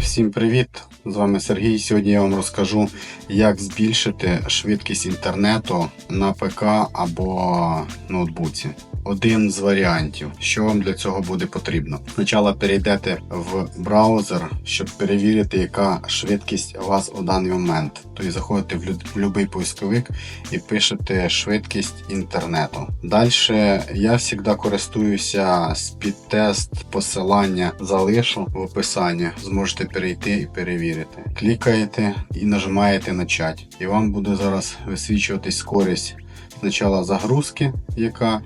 Всім привіт! З вами Сергій. Сьогодні я вам розкажу, як збільшити швидкість інтернету на ПК або ноутбуці. Один з варіантів, що вам для цього буде потрібно. Спочатку перейдете в браузер, щоб перевірити, яка швидкість у вас у даний момент. Тобто заходите в будь-який поисковик і пишете швидкість інтернету. Далі я завжди користуюся спідтест, посилання залишу в описанні. Зможете перейти і перевірити. Клікаєте і нажимаєте начать. І вам буде зараз висвічуватись скорість спочатку загрузки, яка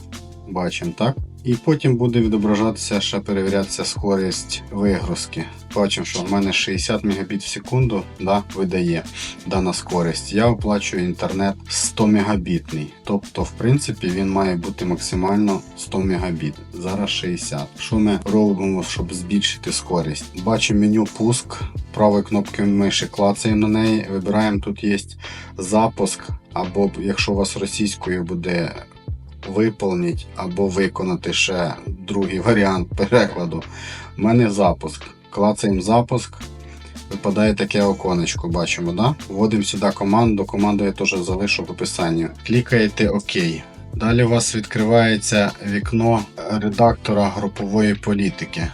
бачимо, так? І потім буде відображатися, ще перевірятися скорість вигрузки. Бачимо, що в мене 60 Мбіт в секунду да, видає дана скорість. Я оплачую інтернет 100 Мбітний. Тобто, в принципі, він має бути максимально 100 Мбіт. Зараз 60. Що ми робимо, щоб збільшити скорість? Бачимо меню пуск. Правою кнопкою миші клацаємо на неї. Вибираємо тут є запуск, або якщо у вас російською буде виповніть або виконати ще другий варіант перекладу. У мене запуск. Клацаємо запуск. Випадає таке оконечко, бачимо, да? Вводимо сюди команду, команду я теж залишу в описанні. Клікаєте ОК. Далі у вас відкривається вікно редактора групової політики.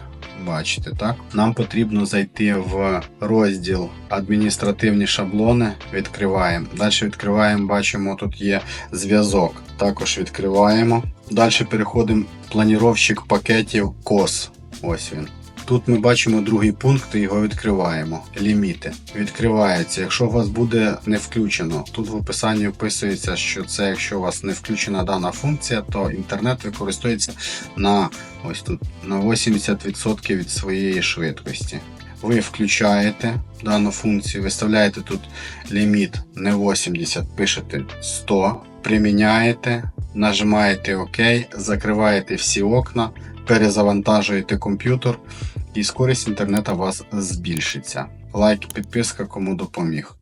Бачите, так? Нам потрібно зайти в розділ адміністративні шаблони. Відкриваємо. Далі відкриваємо, бачимо, тут є зв'язок. Також відкриваємо. Далі переходимо в планіровщик пакетів COS. Ось він. Тут ми бачимо другий пункт і його відкриваємо. Ліміти. Відкривається. Якщо у вас буде не включено, тут в описанні описується, що це якщо у вас не включена дана функція, то інтернет використовується на ось тут на 80% від своєї швидкості. Ви включаєте дану функцію, виставляєте тут ліміт не 80, пишете 100, приміняєте, нажимаєте ОК, закриваєте всі окна, перезавантажуєте комп'ютер і скорість інтернету вас збільшиться. Лайк, підписка, кому допоміг.